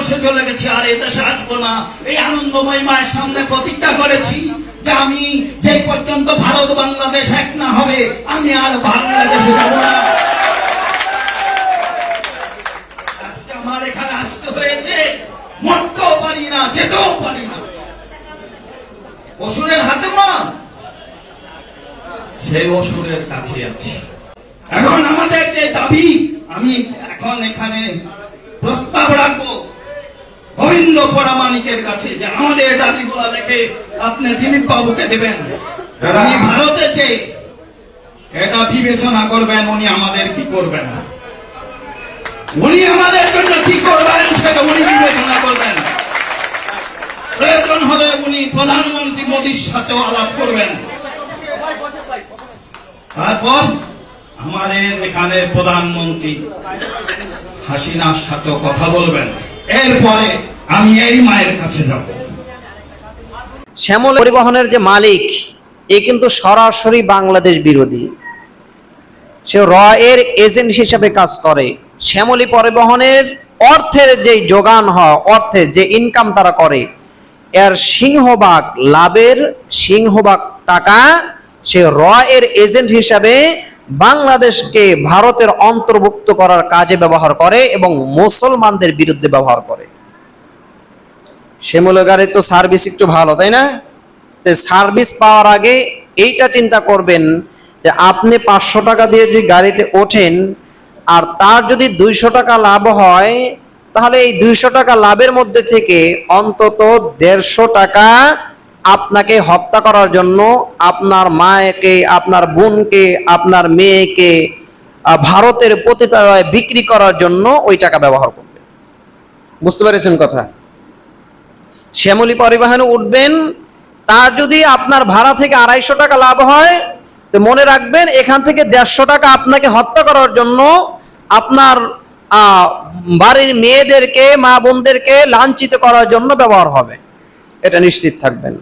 ভারতবর্ষে চলে গেছি, আর এ দেশে আসব না। এই আনন্দময় মায়ের সামনে প্রতিজ্ঞা করেছি যে আমি যে পর্যন্ত ভারত বাংলাদেশ এক না হবে, আমি আর বাংলাদেশে যাব না। আমার এখানে আসতে হয়েছে, মরতেও পারি না, যেতেও পারি না। অসুরের হাতে মা সেই অসুরের কাছে আছি। এখন আমাদের যে দাবি, আমি এখন এখানে প্রস্তাব রাখব পরামানিকের কাছে যে আমাদের দাবিগুলো দেখে আপনি দিলীপ বাবুকে দেবেন। উনি ভারতে যে এটা বিবেচনা করবেন উনি আমাদের কি করবেন উনি আমাদের জন্য কি করবেন সেটা উনি বিবেচনা করবেন। প্রয়োজন হলে উনি প্রধানমন্ত্রী মোদীর সাথেও আলাপ করবেন। তারপর আমাদের এখানে প্রধানমন্ত্রী হাসিনার সাথেও কথা বলবেন। এরপরে আমি এই মায়ের কাছে যাব। শ্যামল পরিবহনের যে মালিক, এ কিন্তু সরাসরি বাংলাদেশ বিরোধী। সে র এর এজেন্ট হিসেবে কাজ করে। শ্যামলী পরিবহনের অর্থের যে যোগান হয়, অর্থের যে ইনকাম তারা করে, এর সিংহভাগ লাভের সিংহভাগ টাকা সে র এর এজেন্ট হিসাবে বাংলাদেশকে ভারতের অন্তর্ভুক্ত করার কাজে ব্যবহার করে এবং মুসলমানদের বিরুদ্ধে ব্যবহার করে। শ্যামল গাড়ির তো সার্ভিস একটু ভালো, তাই না? সার্ভিস পাওয়ার আগে এইটা চিন্তা করবেন যে আপনি পাঁচশো টাকা দিয়ে যদি গাড়িতে ওঠেন আর তার যদি দুইশো টাকা লাভ হয়, তাহলে এই দুইশো টাকা লাভের মধ্যে থেকে অন্তত দেড়শো টাকা আপনাকে হত্যা করার জন্য আপনার মায়েকে আপনার বোনকে, আপনার মেয়েকে ভারতের পতিতালয়ে বিক্রি করার জন্য ওই টাকা ব্যবহার করবে বুঝতে পেরেছেন কথা? শ্যামলী পরিবহনে উঠবেন, তার যদি আপনার ভাড়া থেকে আড়াইশো টাকা লাভ হয়, তো মনে রাখবেন এখান থেকে দেড়শো টাকা আপনাকে হত্যা করার জন্য আপনার বাড়ির মেয়েদেরকে, মা বোনদেরকে লাঞ্ছিত করার জন্য ব্যবহার হবে। এটা নিশ্চিত থাকবেন।